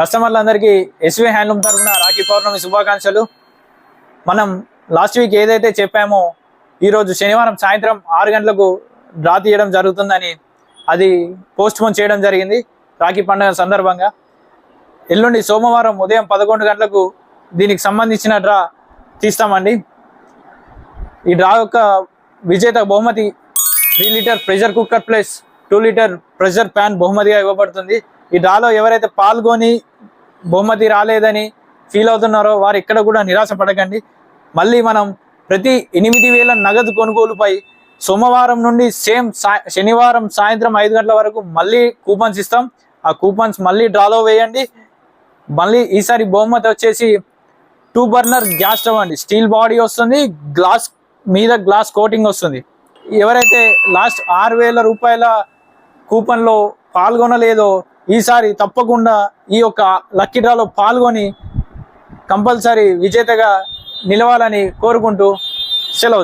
కస్టమర్లందరికీ SV handloom తరఫున రాఖీ పౌర్ణమి శుభాకాంక్షలు. మనం లాస్ట్ వీక్ ఏదైతే చెప్పామో ఈరోజు శనివారం సాయంత్రం ఆరు గంటలకు డ్రా తీయడం జరుగుతుందని అది పోస్ట్ పోన్ చేయడం జరిగింది రాఖీ పండుగ సందర్భంగా. ఎల్లుండి సోమవారం ఉదయం పదకొండు గంటలకు దీనికి సంబంధించిన డ్రా తీస్తామండి. ఈ డ్రా యొక్క విజేత బహుమతి three litre pressure cooker plus two litre pressure pan బహుమతిగా ఇవ్వబడుతుంది. ఈ డ్రాలో ఎవరైతే పాల్గొని బహుమతి రాలేదని ఫీల్ అవుతున్నారో వారు ఇక్కడ కూడా నిరాశ పడకండి. మళ్ళీ మనం ప్రతి ఎనిమిది వేల నగదు కొనుగోలుపై సోమవారం నుండి సేమ్ శనివారం సాయంత్రం ఐదు గంటల వరకు మళ్ళీ కూపన్స్ ఇస్తాం. ఆ కూపన్స్ మళ్ళీ డ్రాలో వేయండి. మళ్ళీ ఈసారి బహుమతి వచ్చేసి టూ బర్నర్ గ్యాస్ స్టవ్ అండి. స్టీల్ బాడీ వస్తుంది గ్లాస్ మీద గ్లాస్ కోటింగ్ వస్తుంది. ఎవరైతే లాస్ట్ ఆరు వేల రూపాయల కూపన్లో పాల్గొనలేదో ఈసారి తప్పకుండా ఈ యొక్క లక్కీ డ్రాలో పాల్గొని కంపల్సరీ విజేతగా నిలవాలని కోరుకుంటూ సెలవు.